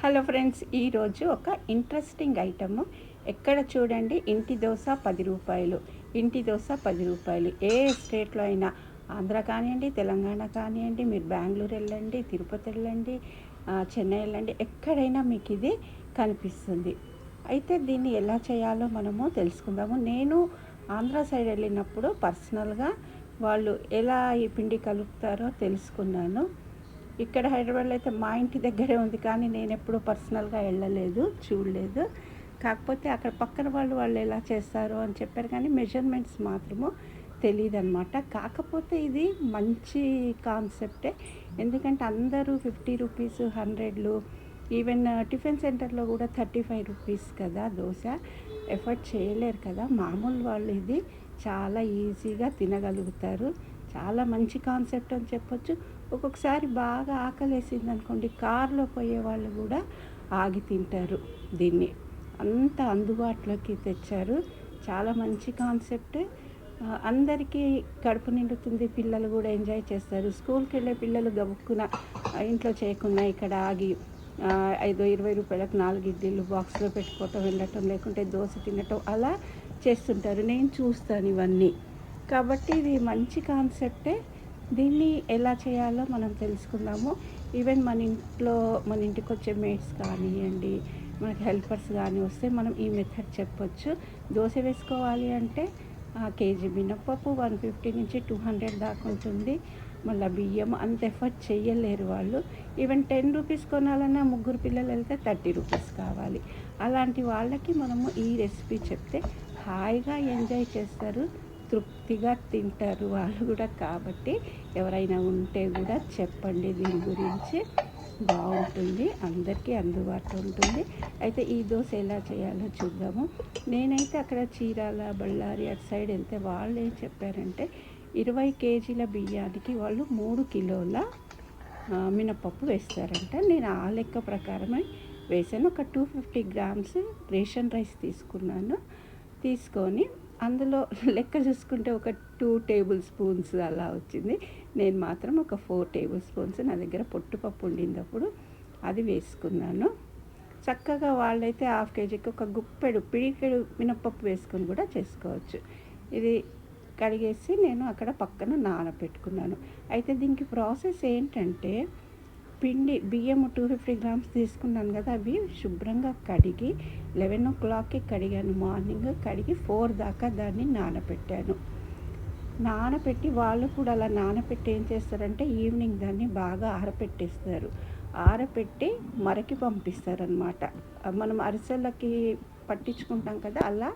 Hello friends ఈరోజు ఒక interesting item. ఎక్కడ చూడండి ఇంటి దోశ పది రూపాయలు. ఇంటి దోశ పది రూపాయలు. ఏ స్టేట్లో అయినా ఆంధ్ర కానివ్వండి తెలంగాణ కానివ్వండి మీరు బెంగళూరు వెళ్ళండి తిరుపతి వెళ్ళండి చెన్నై వెళ్ళండి ఎక్కడైనా మీకు ఇది కనిపిస్తుంది. అయితే దీన్ని ఎలా చేయాలో మనము తెలుసుకుందాము. నేను ఆంధ్ర సైడ్ వెళ్ళినప్పుడు పర్సనల్గా వాళ్ళు ఎలా ఈ పిండి కలుపుతారో తెలుసుకున్నాను. ఇక్కడ హైదరాబాద్లో అయితే మా ఇంటి దగ్గరే ఉంది కానీ నేను ఎప్పుడు పర్సనల్గా వెళ్ళలేదు చూడలేదు. కాకపోతే అక్కడ పక్కన వాళ్ళు వాళ్ళు ఎలా చేస్తారు అని చెప్పారు కానీ మెజర్మెంట్స్ మాత్రము తెలియదు అనమాట కాకపోతే ఇది మంచి కాన్సెప్టే. ఎందుకంటే అందరూ ఫిఫ్టీ రూపీస్ హండ్రెడ్లు ఈవెన్ టిఫిన్ సెంటర్లో కూడా థర్టీ ఫైవ్ రూపీస్ కదా దోశ. ఎఫర్ట్ చేయలేరు కదా. మామూలు వాళ్ళు ఇది చాలా ఈజీగా తినగలుగుతారు. చాలా మంచి కాన్సెప్ట్ అని చెప్పొచ్చు. ఒక్కొక్కసారి బాగా ఆకలేసింది అనుకోండి కారులో పోయే వాళ్ళు కూడా ఆగి తింటారు దీన్ని. అంత అందుబాటులోకి తెచ్చారు. చాలా మంచి కాన్సెప్ట్. అందరికీ కడుపు నిండుతుంది పిల్లలు కూడా ఎంజాయ్ చేస్తారు. స్కూల్కి వెళ్ళే పిల్లలు గబుక్కున ఇంట్లో చేయకుండా ఇక్కడ ఆగి ఐదో ఐదు ఇరవై రూపాయలకు నాలుగు ఇడ్లీలు బాక్స్లో పెట్టుకోవటం వెళ్ళటం లేకుంటే దోశ తినటం అలా చేస్తుంటారు. నేను చూస్తాను ఇవన్నీ. కాబట్టి ఇది మంచి కాన్సెప్టే. దీన్ని ఎలా చేయాలో మనం తెలుసుకుందాము. ఈవెన్ మన ఇంట్లో మన ఇంటికి వచ్చే మేట్స్ కానివ్వండి మనకి హెల్పర్స్ కానీ వస్తే మనం ఈ మెథడ్ చెప్పొచ్చు. దోశ వేసుకోవాలి అంటే ఆ, కేజీ మినప్పప్పు వన్ ఫిఫ్టీ నుంచి టూ హండ్రెడ్ దాకా ఉంటుంది. మళ్ళీ బియ్యం అంత ఎఫర్ట్ చేయలేరు వాళ్ళు. ఈవెన్ టెన్ రూపీస్ కొనాలన్నా ముగ్గురు పిల్లలు వెళ్తే థర్టీ రూపీస్ కావాలి. అలాంటి వాళ్ళకి మనము ఈ రెసిపీ చెప్తే హాయిగా ఎంజాయ్ చేస్తారు. తృప్తిగా తింటారు వాళ్ళు కూడా. కాబట్టి ఎవరైనా ఉంటే కూడా చెప్పండి దీని గురించి. బాగుంటుంది అందరికీ అందుబాటులో ఉంటుంది. అయితే ఈ దోశ ఎలా చేయాలో చూద్దాము. నేనైతే అక్కడ చీరాల బళ్ళారి అటు సైడ్ వెళ్తే వాళ్ళు ఏం చెప్పారంటే ఇరవై కేజీల బియ్యానికి వాళ్ళు మూడు కిలోల మినపప్పు వేస్తారంట. నేను ఆ లెక్క ప్రకారమే వేసాను ఒక two fifty grams ration rice తీసుకున్నాను. తీసుకొని అందులో లెక్క చూసుకుంటే ఒక టూ టేబుల్ స్పూన్స్ అలా వచ్చింది. నేను మాత్రం ఒక ఫోర్ టేబుల్ స్పూన్స్ నా దగ్గర పొట్టుపప్పు ఉండినప్పుడు అది వేసుకున్నాను. చక్కగా వాళ్ళైతే హాఫ్ కేజీకి ఒక గుప్పెడు పిడికెడు మినపప్పు వేసుకొని కూడా చేసుకోవచ్చు. ఇది కడిగేసి నేను అక్కడ పక్కన నానబెట్టుకున్నాను. అయితే దీనికి ప్రాసెస్ ఏంటంటే పిండి బియ్యం టూ ఫిఫ్టీ గ్రామ్స్ తీసుకున్నాను కదా అవి. శుభ్రంగా కడిగి లెవెన్ ఓ క్లాక్కి కడిగాను. మార్నింగ్ కడిగి ఫోర్ దాకా దాన్ని నానబెట్టాను నానబెట్టి వాళ్ళు కూడా అలా నానబెట్టి ఏం చేస్తారంటే ఈవినింగ్ దాన్ని బాగా ఆరపెట్టేస్తారు. ఆరపెట్టి మరకి పంపిస్తారనమాట మనం అరిసెలకి పట్టించుకుంటాం కదా అలా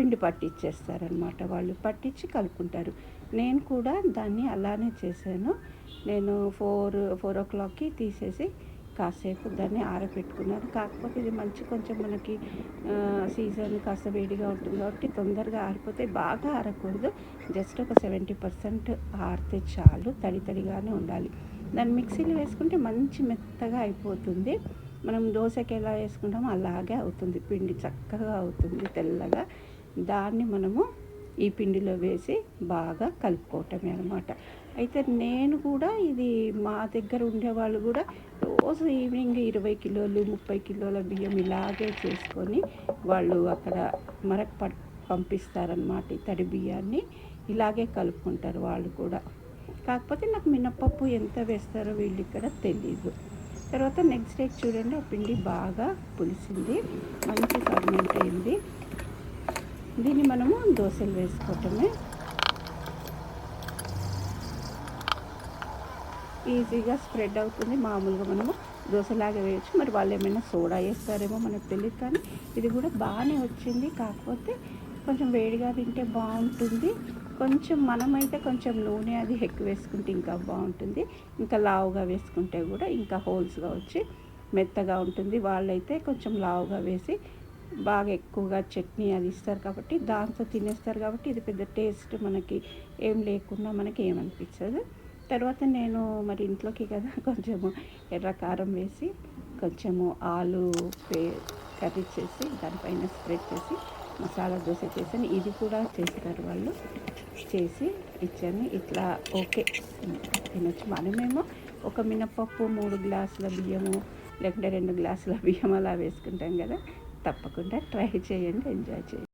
పిండి పట్టించేస్తారనమాట వాళ్ళు. పట్టించి కలుపుకుంటారు. నేను కూడా దాన్ని అలానే చేశాను. నేను ఫోర్ ఫోర్ ఓ క్లాక్కి తీసేసి కాసేపు దాన్ని ఆరబెట్టుకున్నాను. కాకపోతే ఇది మంచి కొంచెం మనకి సీజన్ కాస్త వేడిగా ఉంటుంది కాబట్టి తొందరగా ఆరిపోతే బాగా ఆరకూడదు. జస్ట్ ఒక సెవెంటీ పర్సెంట్ ఆరితే చాలు తడి తడిగానే ఉండాలి. దాన్ని మిక్సీలో వేసుకుంటే మంచి మెత్తగా అయిపోతుంది. మనం దోశకి ఎలా వేసుకుంటామో అలాగే అవుతుంది. పిండి చక్కగా అవుతుంది తెల్లగా. దాన్ని మనము ఈ పిండిలో వేసి బాగా కలుపుకోవటమే అనమాట అయితే నేను కూడా ఇది మా దగ్గర ఉండేవాళ్ళు కూడా రోజు ఈవినింగ్ ఇరవై కిలోలు ముప్పై కిలోల బియ్యం ఇలాగే చేసుకొని వాళ్ళు అక్కడ మరక ప పంపిస్తారనమాట ఈ తడి బియ్యాన్ని. ఇలాగే కలుపుకుంటారు వాళ్ళు కూడా. కాకపోతే నాకు మినప్పప్పు ఎంత వేస్తారో వీళ్ళు ఇక్కడ తెలీదు. తర్వాత నెక్స్ట్ డే చూడండి ఆ పిండి బాగా పులిసింది మంచి ఫర్మెంట్ అయింది. దీన్ని మనము దోశలు వేసుకోవటమే. ఈజీగా స్ప్రెడ్ అవుతుంది. మామూలుగా మనము దోశలాగా వేయచ్చు. మరి వాళ్ళు ఏమైనా సోడా వేస్తారేమో మనకు తెలియదు కానీ ఇది కూడా బాగానే వచ్చింది. కాకపోతే కొంచెం వేడిగా తింటే బాగుంటుంది. కొంచెం మనమైతే కొంచెం నూనె అది ఎక్కువ వేసుకుంటే ఇంకా బాగుంటుంది. ఇంకా లావుగా వేసుకుంటే కూడా ఇంకా హోల్స్గా వచ్చి మెత్తగా ఉంటుంది. వాళ్ళైతే కొంచెం లావుగా వేసి బాగా ఎక్కువగా చట్నీ అది ఇస్తారు కాబట్టి దాంతో తినేస్తారు కాబట్టి ఇది పెద్ద టేస్ట్ మనకి ఏం లేకుండా మనకి ఏమనిపించదు తర్వాత నేను మరి ఇంట్లోకి కదా కొంచెము ఎర్ర కారం వేసి కొంచెము ఆలు పే కర్రీ చేసి దానిపైన స్ప్రెడ్ చేసి మసాలా దోశ చేశాను. ఇది కూడా చేస్తారు వాళ్ళు. చేసి ఇచ్చాను. ఇట్లా ఓకే. తినొచ్చు. మనమేమో ఒక మినపప్పు మూడు గ్లాసుల బియ్యము లేకుంటే రెండు గ్లాసుల బియ్యం అలా వేసుకుంటాం కదా. తప్పకుండా ట్రై చేయండి ఎంజాయ్ చేయండి.